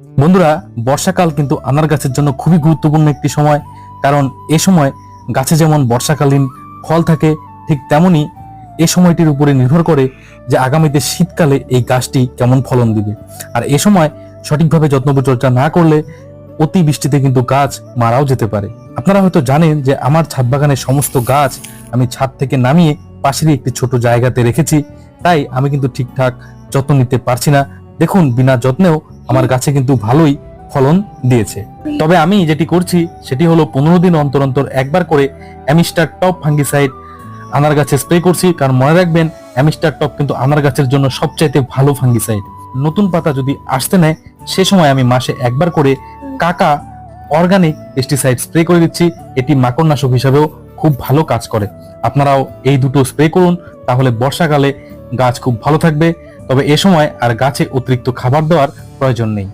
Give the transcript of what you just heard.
বন্ধুরা, বর্ষাকাল কিন্তু আনার গাছের জন্য খুবই গুরুত্বপূর্ণ একটি সময়। কারণ এ সময় গাছে যেমন বর্ষাকালীন ফল থাকে, ঠিক তেমনি এ সময়টির উপরে নির্ভর করে যে আগামীতে শীতকালে এই গাছটি কেমন ফলন দিবে। আর এ সময় সঠিকভাবে যত্ন পরিচর্যা না করলে অতি বৃষ্টিতে কিন্তু গাছ মারাও যেতে পারে। আপনারা হয়তো জানেন যে আমার ছাদ বাগানের সমস্ত গাছ আমি ছাদ থেকে নামিয়ে পাশেরই একটি ছোট জায়গাতে রেখেছি। তাই আমি কিন্তু ঠিকঠাক যত্ন নিতে পারছি না। দেখুন, বিনা যত্নেও আমার গাছে কিন্তু ভালোই ফলন দিয়েছে। তবে আমি যেটি করছি, সেটি হলো পনেরো দিন অন্তর অন্তর একবার করে অ্যামিস্টার টপ ফাঙ্গিসাইড আনার গাছে স্প্রে করছি, কারণ মনে রাখবেন, অ্যামিস্টার টপ কিন্তু আনার গাছের জন্য সবচাইতে ভালো ফাঙ্গিসাইড। নতুন পাতা যদি আসতে নেয়, সে সময় আমি মাসে একবার করে কাকা অর্গানিক পেস্টিসাইড স্প্রে করে দিচ্ছি। এটি মাকড়নাশক হিসাবেও খুব ভালো কাজ করে। আপনারাও এই দুটো স্প্রে করুন, তাহলে বর্ষাকালে গাছ খুব ভালো থাকবে। তবে এ সময় আর গাছে অতিরিক্ত খাবার দেওয়ার প্রয়োজন নেই।